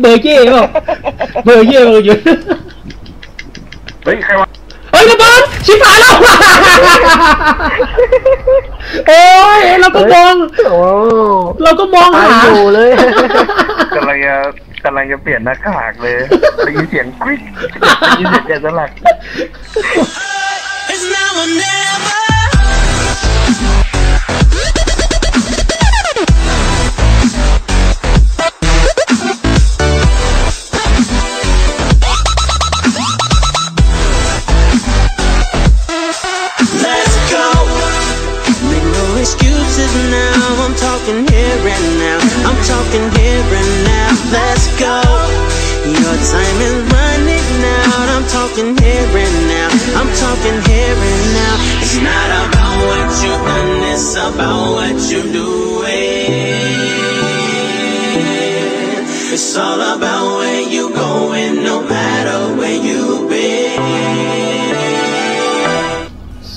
เบอร์เย่เปล่าเบอร์เย่เบอร์อยู่เฮ้ยใครวะเฮ้ยระเบิดชิบหายแล้วโอ้ยเราก็มอง โอ้เราก็มองตายหาอยู่เลย กำลังจะกำลังจะเปลี่ยนหน้ากากเลยได้ยินเสียงกริ๊กได้ยินเสียงแกะสลัก It's now or never. It's all about where you going, no matter where you've been.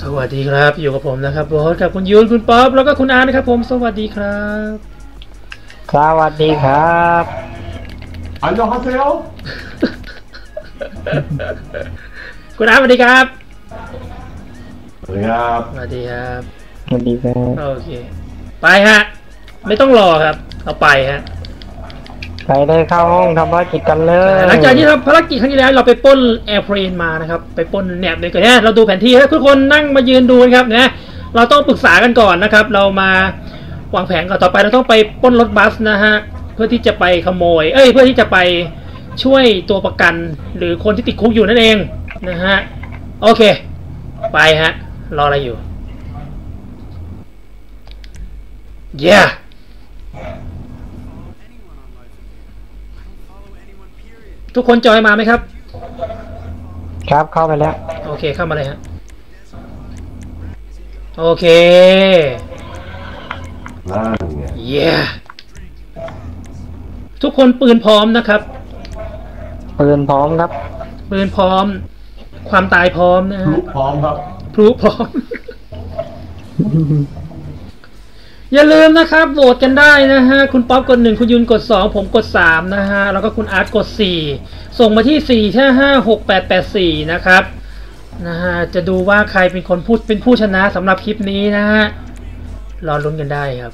สวัสดีครับ อยู่กับผมนะครับโบอสกับคุณยูนคุณป๊อปแล้วก็คุณอาร์ตนะครับผมสวัสดีครับสวัสดีครับอันยองฮาเซลคุณอาร์ตสวัสดีครับสวัสดีครับสวัสดีครับสวัสดีครับโอเค ไปฮะ ไม่ต้องรอครับเราไปฮะ ไปได้เข้าห้องทำภารกิจกันเลย หลังจากที่ทำภารกิจครั้งที่แล้วเราไปปล้นแอร์เพลนมานะครับ ไปปล้นแหนบเลยก่อนนี่ยเราดูแผนที่ให้ทุกคนนั่งมายืนดูนะครับนะเราต้องปรึกษากันก่อนนะครับ เรามาวางแผนก่อนต่อไปเราต้องไปปล้นรถบัสนะฮะเพื่อที่จะไปขโมย เอ้ย เพื่อที่จะไปช่วยตัวประกัน หรือคนที่ติดคุกอยู่นั่นเองนะฮะโอเค ไปฮะรออะไรอยู่ yeah ทุกคนจอยมาไหมครับ ครับเข้าไปแล้ว โอเคเข้ามาเลยฮะโอเคนั่นไงเย้ทุกคนปืนพร้อมนะครับ ปืนพร้อมครับ ปืนพร้อม ความตายพร้อมนะพลุฮะพร้อมครับพลุพร้อม อย่าลืมนะครับโหวตกันได้นะฮะ คุณป๊อปกดหนึ่งคุณยุนกดสองผมกดสามนะฮะ แล้วก็คุณอาร์ตกดสี่ส่งมาที่สี่ห้าห้าหกแปดแปดสี่นะครับนะฮะ จะดูว่าใครเป็นคนพูดเป็นผู้ชนะสำหรับคลิปนี้นะฮะ รอลุ้นกันได้ครับ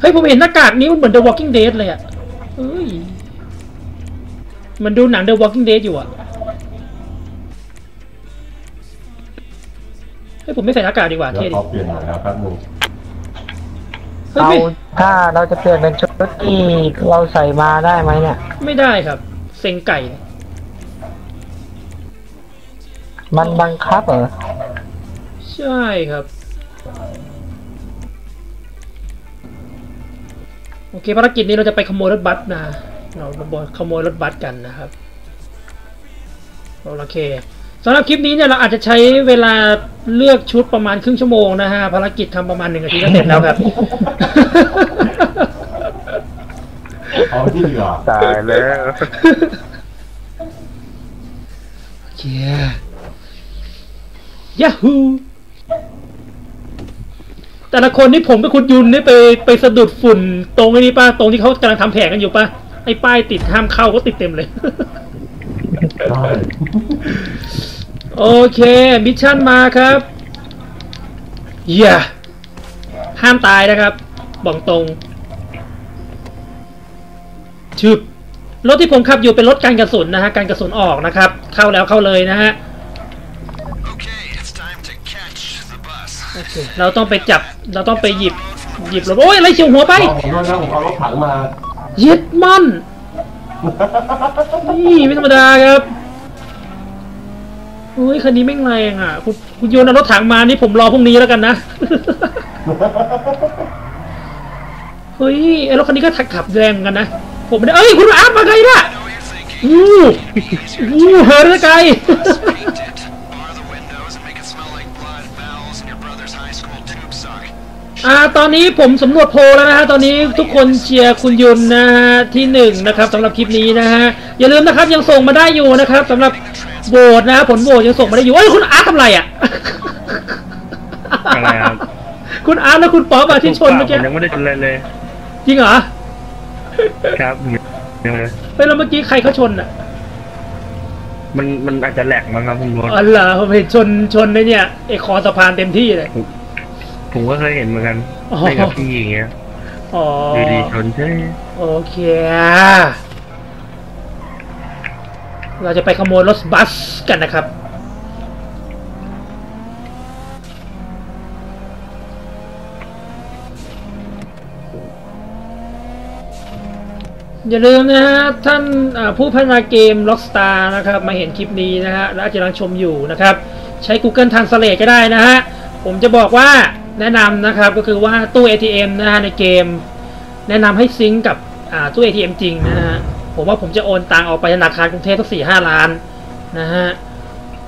เฮ้ย ผมเห็นหน้ากากนี้มันเหมือน The Walking Dead เลยอะเอ้ย มันดูหนัง The Walking Dead อยู่อะเฮ้ย ผมไม่ใส่หน้ากากดีกว่าเดี๋ยเท่ดิเปลี่ยนหน่อยนะแป๊บนึง เฮ้ยเอาไม่ถ้าเราจะเปลี่ยนเป็นชุดที่เราใส่มาได้ไหมเนี่ย ไม่ได้ครับ เซ็งไก่ มันบังคับเหรอ ใช่ครับ โอเคภารกิจนี้เราจะไปขโมยรถบัสนะ เราขโมยรถบัสกันนะครับ โอเคสำหรับคลิปนี้เนี่ยเราอาจจะใช้เวลาเลือกชุดประมาณครึ่งชั่วโมงนะฮะภารกิจทำประมาณหนึ่งนาทีก็เสร็จแล้วครับ เอาที่เหลือตายแล้วเย้ยาฮูแต่ละคนนี่ผมกับคุณยุนนี่ไปไปสะดุดฝุ่น ตรงไอ้นี้ป่ะตรงที่เขากำลังทำแผนกันอยู่ป่ะไอ้ป้ายติดห้ามเข้าก็ติดเต็มเลย ได้ โอเค มิชชั่นมาครับเย่ห้ามตายนะครับ บอกตรงชึบรถที่ผมขับอยู่เป็นรถการกระสุนนะฮะ การกระสุนออกนะครับ เข้าแล้วเข้าเลยนะฮะ Okay, it's time to catch the bus. โอเคเราต้องไปจับ เราต้องไปหยิบ หยิบรถโอ้ยอะไรเฉียวหัวไปเอาผมด้วยนะผมเอารถถังมายึดมั่นนี่ไม่ธรรมดาครับ เฮ้ยคันนี้แม่งแรงอะคุณคุณโยนเอารถถังมานี่ผมรอพรุ่งนี้แล้วกันนะ เฮ้ยไอรถคันนี้ก็ถักขับแรงเหมือนกันนะ ผมไม่ได้เอ้ย คุณอาร์ตมาไงน่ะอู้อู้เหินแล้วไกลอ่าตอนนี้ผมสำรวจโพลแล้วนะฮะตอนนี้ทุกคนเชียร์คุณยุนนะฮะที่หนึ่งนะครับสำหรับคลิปนี้นะฮะอย่าลืมนะครับยังส่งมาได้อยู่นะครับสำหรับ โหวตนะฮะผลโหวตยังส่งมาได้อยู่เอ้ยคุณอาร์ตทำไรอะอะไรครับคุณอาร์ตและคุณป๊อปอะที่ชนเมื่อกี้ผมยังไม่ได้ชนเลยเลย จริงเหรอ ครับใช่ไหมเฮ้ยแล้วเมื่อกี้ใครเขาชนอะ มันมันอาจจะแหลกมั้งครับคุณบอสอ๋อเหรอผมเห็นชนชนในเนี่ยไอคอสะพานเต็มที่เลย ผมก็เคยเห็นเหมือนกันอ๋อในกับพี่อย่างเงี้ย อ๋อดูดีชนใช่ โอเค เราจะไปขโมยรถบัสกันนะครับ อย่าลืมนะฮะ ท่านผู้พัฒนาเกม Rockstar นะครับ มาเห็นคลิปนี้นะฮะ และอาจจะกำลังชมอยู่นะครับ ใช้ Google Translate ก็ได้นะฮะ ผมจะบอกว่าแนะนำนะครับก็คือว่าตู้ ATM นะฮะในเกม แนะนำให้ซิงกับตู้ ATM จริงนะฮะ ผมว่าผมจะโอนตังออกไปธนาคารกรุงเทพสักสี่ห้าล้านนะฮะ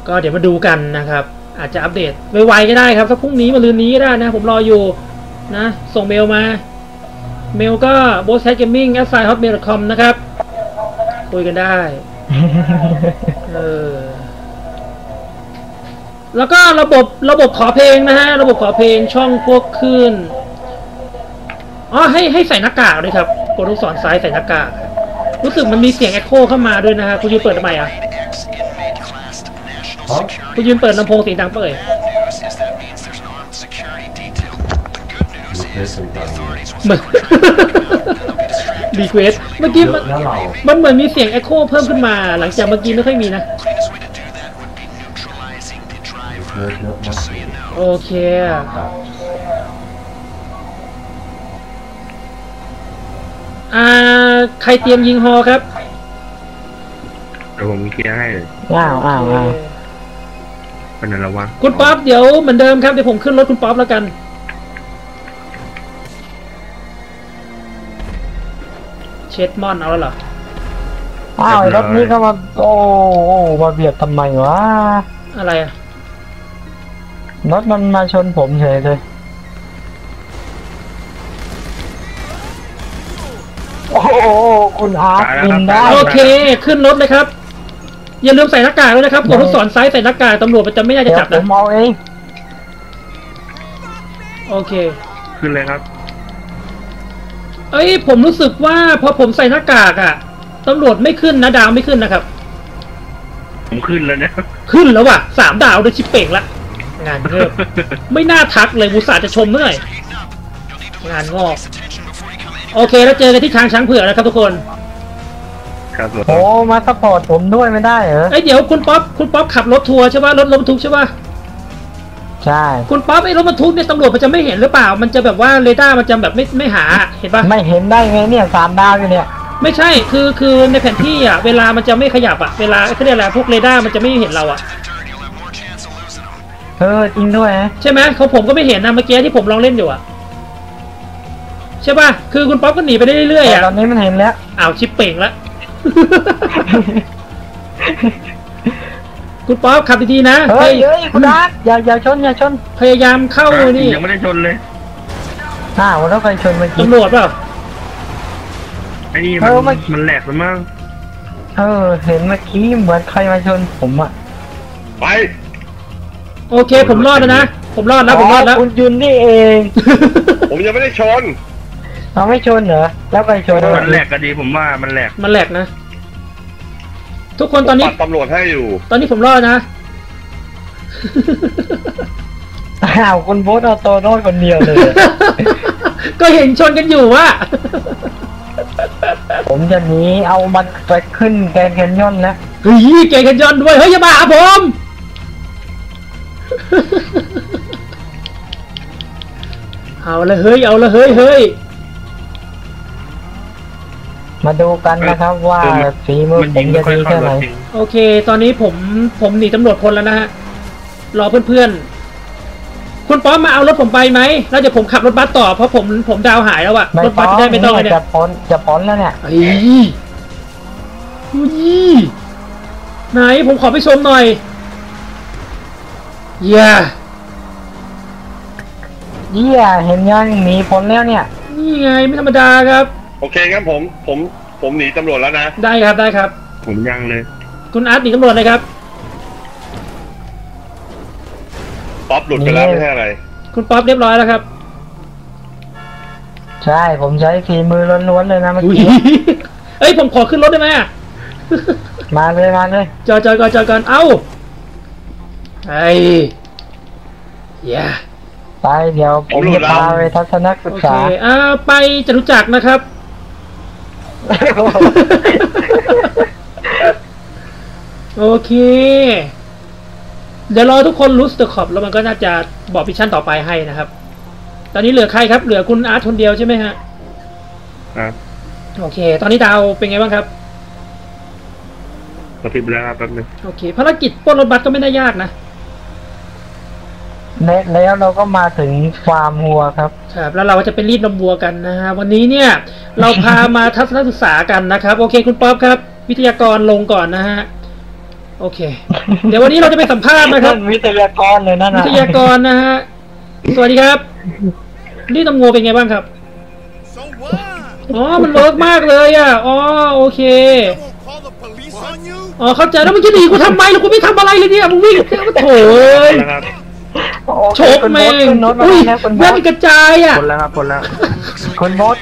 ก็เดี๋ยวมาดูกันนะครับ อาจจะอัปเดตไวๆก็ได้ครับสักพรุ่งนี้มาลืนนี้ก็ได้นะ ผมรออยู่นะส่งเมลมา เมลก็ b o s s h a t gaming at s i hotmail com นะครับ คุยกันได้เออแล้วก็ระบบระบบขอเพลงนะฮะ ระบบขอเพลงช่องพวกขึ้นอ๋อให้ให้ใส่หน้ากากด้วยครับกดลูกศรซ้ายใส่หน้ากาก รู้สึกมันมีเสียง e อ h o เข้ามาด้วยนะฮะคุณยืนเปิดทำไมอะฮะคุณยืนเปิดลำโพงเสียงดังเปิดดูเทสเป็นตังค์เหมือนรีเควสเมื่อกี้เยมันอะนะเรามันเหมือนมีเสียง e อ h o เพิ่มขึ้นมา หลังจากเมื่อกี้ไม่ค่อยมีนะเยอะเยอะมากเลยโอเค ครับ อ่า ใครเตรียมยิงฮอครับเดี๋ยวผมเคลียร์ให้เลยอ้าวอ้าวอ้าวเป็นอะไรวะคุณป๊อปเดี๋ยวเหมือนเดิมครับเดี๋ยวผมขึ้นรถคุณป๊อปแล้วกันเช็ดมอนเอาแล้วเหรออ้าวไอ้รถนี้ก็มาโอ้โอ้มาเบียดทำไมวะอะไรอะรถมันมาชนผมเฉยเลย คุณอาร์ตยิงได้โอเค ขึ้นรถเลยครับ อย่าลืมใส่หน้ากากด้วยนะครับกดลูกศรซ้ายใส่หน้ากากตำรวจมันจะไม่น่าจะเดี๋ยวจับผนะมเอาเองโอเค ขึ้นเลยครับ เอ้ยผมรู้สึกว่าพอผมใส่หน้ากากอะตำรวจไม่ขึ้นนะดาวไม่ขึ้นนะครับ ผมขึ้นแล้วนะ ขึ้นแล้วว่ะสามดาวด้วยชิปเป่งละ งานเงิบ ไม่น่าทักเลยมูสาห์จะชมเมื่อไหร่งานงอก โอเค แล้วเจอกันที่ทางช้างเผือกนะครับทุกคน ครับผมโอ้มาสปอร์ตผมด้วยไม่ได้เหรอ เอ้ยเดี๋ยวคุณป๊อปคุณป๊อปขับรถทัวร์ใช่ป่ะรถรถบรรทุกใช่ป่ะใช่ คุณป๊อปไอ้รถบรรทุกเนี่ยตำรวจมันจะไม่เห็นหรือเปล่า มันจะแบบว่าเรดาร์มันจะแบบไม่ไม่หาเห็นป่ะไม่เห็นได้ไงเนี่ยสามดาวอยู่เนี่ย ไม่ใช่คือคือในแผนที่อะเวลามันจะไม่ขยับอะเวลาเขาเรียกอะไรพวกเรดาร์มันจะไม่เห็นเราอะเออจริงด้วยนะใช่ไหมเขาผมก็ไม่เห็นนะเมื่อกี้ที่ผมลองเล่นอยู่อะ ใช่ป่ะ คือคุณป๊อปก็หนีไปได้เรื่อยๆแต่อะตอนนี้มันเห็นแล้ว อ้าวชิปเป่งละ คุณป๊อปขับดีๆนะเฮ้ยเฮ้เฮ้ยยคุณอาร์ตอย่าอย่าชนอย่าชนพยายามเข้านี่ยังไม่ได้ชนเลยอ้าวแล้วใครชนเมื่อกี้ตำรวจเปล่า ไอ้นี่เอมันอมันมันแหลกแล้วมั้งเออ เห็นเมื่อกี้เหมือนใครมาชนผมอะไปโอเค ผมรอดแล้วนะ ผมรอดแล้วผมรอดแล้วคุณยุนนี่เอง ผมยังไม่ได้ชน เราไม่ชนเหรอ แล้วใครชนมันแหลกก็ดีผมว่ามันแหลกมันแหลกนะ ทุกคนตอนนี้ปัดตำรวจให้อยู่ ตอนนี้ผมรอดนะ อ้าวคุณโบสเอาโตโน้ตคนเดียวเลย ก็เห็นชนกันอยู่ว่า ผมจะหนีเอามันไปขึ้นแกรนด์แคนยอนแล้วเฮ้ยเก่งกันยอนด้วย เฮ้ยอย่ามาหาผมเอาละเฮ้ย เอาละเฮ้ยเฮ้ย มาดูกันนะครับว่าเออมันฝีมือมันผยิมงจะไม่ค่อยดีเข้าแค่ไหนรถจริงโอเค ตอนนี้ผมผมหนีตำรวจพ้นแล้วนะฮะรอเพื่อนๆคุณป๊อปมาเอารถผมไปไหมแล้วเดี๋ยวผมขับรถบัสต่อเพราะผมผมดาวหายแล้วอะไม่รถบัต้สองจะได้ไม่ต้องเลยเนี่เนี่ยยจะพ้นจะพ้นแล้วเนี่ยไอ้อุ้ยไหนผมขอไปชมหน่อยเย่าเยี่ยเห็นยังหนีพ้นแล้วเนี่ยนี่ไงไม่ธรรมดาครับ โอเคงั้นผมผมผมหนีตำรวจแล้วนะ ได้ครับได้ครับ ผมยังเลย คุณอาร์ตหนีตำรวจเลยครับ ป๊อปหลุดไปแล้วไม่ใช่อะไร คุณป๊อปเรียบร้อยแล้วครับ ใช่ผมใช้ฝีมือล้วนๆเลยนะเมื่ออุ้ยกี้เอ้ยยผมขอขึ้นรถได้ไหมอะมาเลยมาเลยจอดจอดก่อนจอดก่อนเอ้าไอ้เย้ไปเดี๋ยวผมจะพาไปทัศนศึโอกเคษา อ่าไปจตุจักรนะครับ โอเค เดี๋ยวรอทุกคนรู้สเตอร์ขอบแล้วมันก็น่าจะบอกพิชชั่นต่อไปให้นะครับ ตอนนี้เหลือใครครับ เหลือคุณอาร์ตคนเดียวใช่ไหมฮะครับโอเค ตอนนี้ดาวเป็นไงบ้างครับกระพริบแล้วครับแป๊บนึงโอเค ภารกิจปล้นรถบัสก็ไม่ได้ยากนะและ แล้วเราก็มาถึงฟาร์มวัวครับครับแล้วเราก็จะไปรีดนมวัวกันนะฮะวันนี้เนี่ย เราพามาทัศนศึกษากันนะครับ โอเคคุณป๊อปครับ วิทยากรลงก่อนนะฮะโอเค เดี๋ยววันนี้เราจะไปสัมภาษณ์นะครับ วิทยากรเลยนั่นวิน่ะทยากรนะฮะสวัสดีครับรีดนมวัวเป็นไงบ้างครับ So what? อ๋อมันเวิร์กมากเลยอะอ๋อโอเค They won't call the police on you? อ๋อเข้าใจแล้วเมึงจะหนีกูทำไมแล้วกูไม่ทำอะไรเลยเนี่ยมึงวิ่งโถ่ เอ้ยนะครับโอ้โชกแม่งคุณโน้ตมาอุ้ยแล้วคุณโน้แว่นตกระจายอะคนแล้วครับคนแล้วคุณโน้ต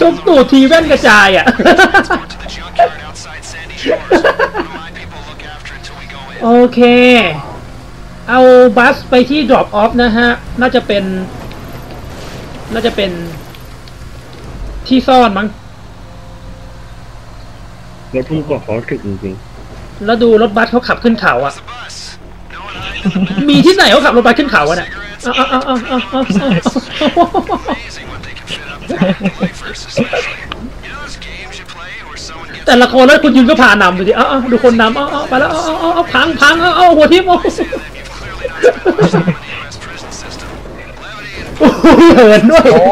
ชมตูดทีแว่นกระจายอะโอเค เอาบัสไปที่ drop off นะฮะ น่าจะเป็น น่าจะเป็นที่ซ่อนมั้งรถพุ่งกว่าเขาถึกจริงแล้วดูรถบัสเขาขับขึ้นเขาอะ มีที่ไหนเขาขับรถบัสขึ้นเขาอะเนี่ยเอาเอาอาเอาอาเอาแต่ละคนแล้วคุณยืนก็ผ่านนำดูดิอาเอาดูคนนำอาเอาไปแล้วอาเอาอาเอาพังพังอาเอาหัวทิ่มอาโอ้โหเหินด้วยโอ้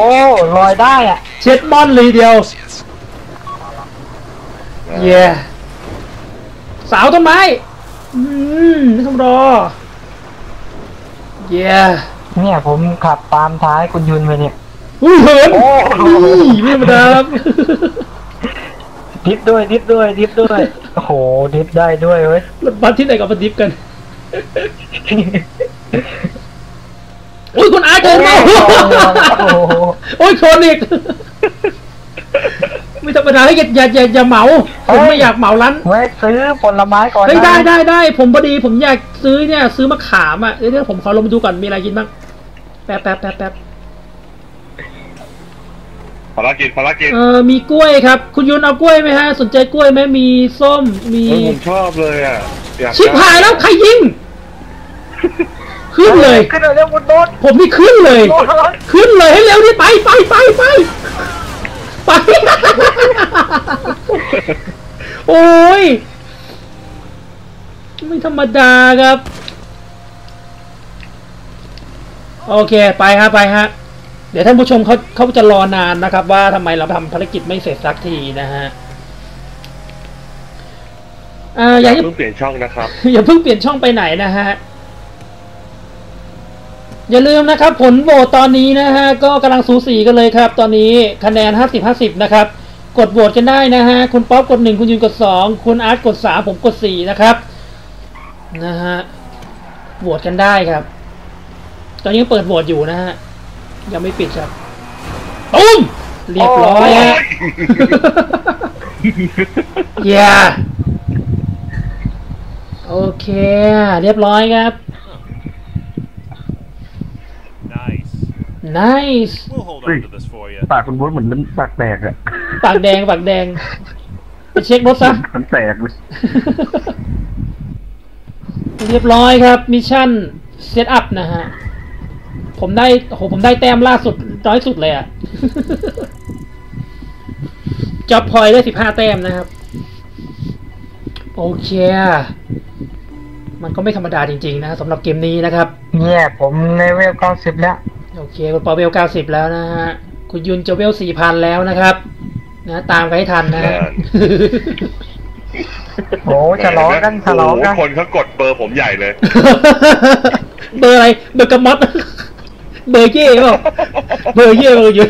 ลอยได้อะ เช็ดมอนเลยเดียว เย่สาวต้นไม้ อืมไม่ต้องรอ เย่เนี่ยผมขับตามท้ายคุณยุนไปเนี่ยอุ้ยเหินโอ้โหนี่ไม่ธรรมดาครับดิฟด้วยดิฟด้วยดิฟด้วยโอ้โหดิฟได้ด้วยเว้ยรถบัสที่ไหนกับมาดิฟกันโอ้ยคุณอาร์ตเกินมาโอ้โหโอ้ยชนอีก ไม่ธรรมดาให้อย่าอย่าอย่าอย่าเหมาผมไม่อยากเหมาร้านแวะซื้อผลไม้ก่อนเฮ้ยนะได้ได้ได้ผมพอดีผมอยากซื้อเนี่ยซื้อมะขามอะเดี๋ยวเดี๋ยวผมขอลงมาดูก่อนมีอะไรกินบ้างแป๊บแป๊บแป๊บแป๊บภารกิจภารกิจเออมีกล้วยครับ คุณยุนเอากล้วยไหมฮะ สนใจกล้วยไหมมีส้มมีเออผมชอบเลยอะอยากชิบหายแล้วใครยิงขึ้นเลยขึ้นเลยเร็วคุณโน้ตผมนี่ขึ้นเลยโน้ตขึ้นเลยให้เร็วนี่ไปไปไปไป ไป โอ้ย ไม่ธรรมดาครับ โอเคไปฮะไปฮะ เดี๋ยวท่านผู้ชมเขาเขาจะรอนานนะครับ ว่าทำไมเราทำภารกิจไม่เสร็จสักทีนะฮะอ่าอยากจะเพิ่งเปลี่ยนช่องนะครับ อย่าเพิ่งเปลี่ยนช่องไปไหนนะฮะ อย่าลืมนะครับ ผลโหวตตอนนี้นะฮะก็กำลังสูสีกันเลยครับ ตอนนี้คะแนน 50 50 นะครับ กดโหวตกันได้นะฮะคุณป๊อปกด 1 คุณยืนกด 2 คุณอาร์ตกด 3 ผมกด 4 นะครับนะฮะโหวตกันได้ครับ ตอนนี้ยังเปิดโหวตอยู่นะฮะยังไม่ปิดครับตุ้มเรียบร้อยฮะเย้โอเค เรียบร้อยครับ you. ปากคุณบุ๊เหมือนน้ำปากแตกอะปากแดงปากแดงไปเช็ครถซะมันแตกเลยเรียบร้อยครับ มิชชั่นเซตอัพนะฮะ ผมได้โอ้โหผมได้แต้มล่าสุดน้อยสุดเลยอะจ็อบพอยได้สิบห้าแต้มนะครับ โอเค มันก็ไม่ธรรมดาจริง ๆ นะสำหรับเกมนี้นะครับ เนี่ย ผมในเวลเก้าสิบแล้วโอ เคคุณปอเวลเก้าสิบแล้วนะฮะ คุณยุนจะเวลสี่พันแล้วนะครับ นะตามกันให้ทันนะฮะโอ้ฉลองกันฉลองกันโโหคนเขากดเบอร์ผมใหญ่เลย เบอร์อะไร เบอร์กระมอดเบอร์เย่เปล่าเบอร์เย่เบอร์ยุน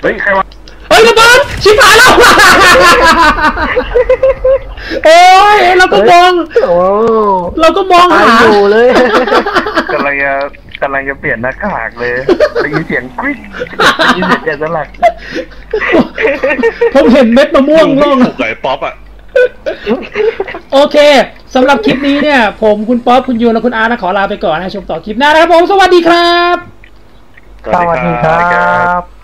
เฮ้ยใครวะเฮ้ยระเบิดชิบหายแล้วโอ้ยเราก็มองโอ้เราก็มองตายหาอยู่เลยกำลังจะ กำลังจะเปลี่ยนหน้ากากเลยได้ยินเสียงกริ๊กได้ยินเสียงแกะสลักผมเห็นเม็ดมะม่วงถูร่วงกกับไอ้ป๊อปอะ โอเคสำหรับคลิปนี้เนี่ย ผมคุณป๊อปคุณยูนและคุณอาร์ตนะขอลาไปก่อนนะชมต่อคลิปหน้านะครับผม สวัสดีครับ สวัสดีครับ